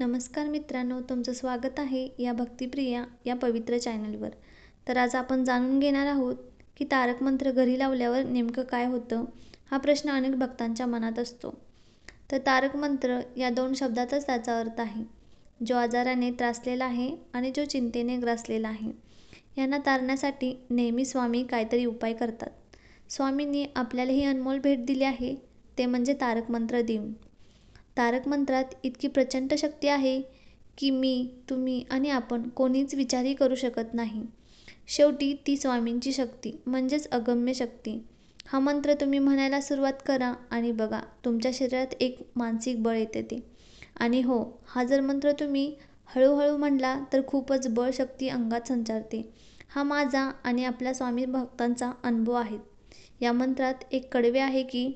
नमस्कार मित्रांनो तुमचं स्वागत आहे या भक्तिप्रिया या पवित्र चॅनलवर. तर आज आपण जाणून घेणार आहोत की तारक मंत्र घरी लावल्यावर नेमकं काय होतं हा प्रश्न अनेक भक्तांच्या मनात असतो. तर तारक मंत्र या दोन शब्दातच त्याचा अर्थ आहे. जो आजाराने त्रासलेला आहे आणि जो चिंतेने ग्रासलेला आहे यांना तारण्यासाठी नेहमी स्वामी काहीतरी उपाय करतात. स्वामींनी आपल्याला ही अनमोल भेट दिली आहे ते म्हणजे तारक मंत्र देऊन. तारक मंत्रात इतकी प्रचंड शक्ती आहे की मी तुम्ही आणि आपण कोणीच विचारही करू शकत नाही. शेवटी ती स्वामींची शक्ती म्हणजेच अगम्य शक्ती. हा मंत्र तुम्ही म्हणायला सुरुवात करा आणि बघा तुमच्या शरीरात एक मानसिक बळ येते ते. आणि हो हा जर मंत्र तुम्ही हळूहळू म्हणला तर खूपच बळ शक्ती अंगात संचारते. हा माझा आणि आपल्या स्वामी भक्तांचा अनुभव आहे. या मंत्रात एक कडवे आहे की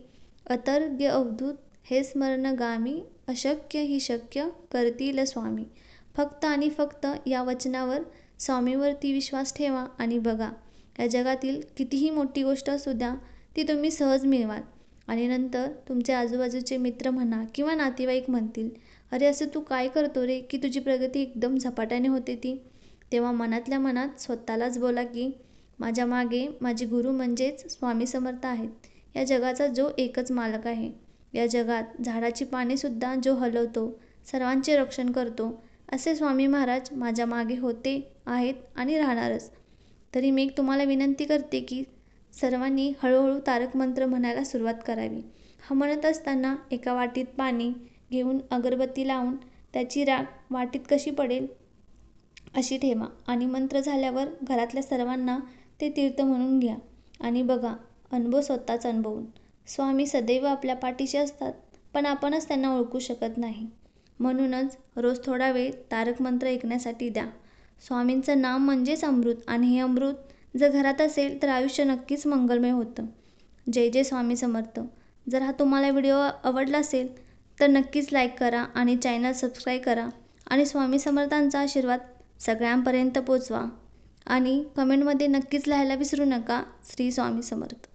अतर्ग्य अवधूत हे स्मरण गामी अशक्य ही शक्य करतील स्वामी. फक्त आणि फक्त या वचनावर स्वामीवरती विश्वास ठेवा आणि बघा या जगातील कितीही मोठी गोष्ट असू द्या ती तुम्ही सहज मिळवाल. आणि नंतर तुमचे आजूबाजूचे मित्र म्हणा किंवा नातेवाईक म्हणतील अरे असं तू काय करतो रे? की तुझी प्रगती एकदम झपाट्याने होते ती? तेव्हा मनातल्या मनात स्वतःलाच बोला की माझ्या मागे माझे गुरु म्हणजेच स्वामी समर्थ आहेत. या जगाचा जो एकच मालक आहे या जगात झाडाची पानेसुद्धा जो हलवतो सर्वांचे रक्षण करतो असे स्वामी महाराज माझ्या मागे होते आहेत आणि राहणारच. तरी मी तुम्हाला विनंती करते की सर्वांनी हळूहळू तारक मंत्र म्हणायला सुरुवात करावी. हा म्हणत असताना एका वाटीत पाणी घेऊन अगरबत्ती लावून त्याची राग वाटीत कशी पडेल अशी ठेवा आणि मंत्र झाल्यावर घरातल्या सर्वांना ते तीर्थ म्हणून घ्या. आणि बघा अनुभव स्वतःच अनुभवून. स्वामी सदैव आपल्या पाठीशी असतात पण आपणच त्यांना ओळखू शकत नाही. म्हणूनच रोज थोडा वेळ तारक मंत्र ऐकण्यासाठी द्या. स्वामींचं नाम म्हणजेच अमृत आणि हे अमृत जर घरात असेल तर आयुष्य नक्कीच मंगलमय होतं. जय जय स्वामी समर्थ. जर हा तुम्हाला व्हिडिओ आवडला असेल तर नक्कीच लाईक करा आणि चॅनल सबस्क्राईब करा आणि स्वामी समर्थांचा आशीर्वाद सगळ्यांपर्यंत पोचवा. आणि कमेंटमध्ये नक्कीच लिहायला विसरू नका. श्री स्वामी समर्थ.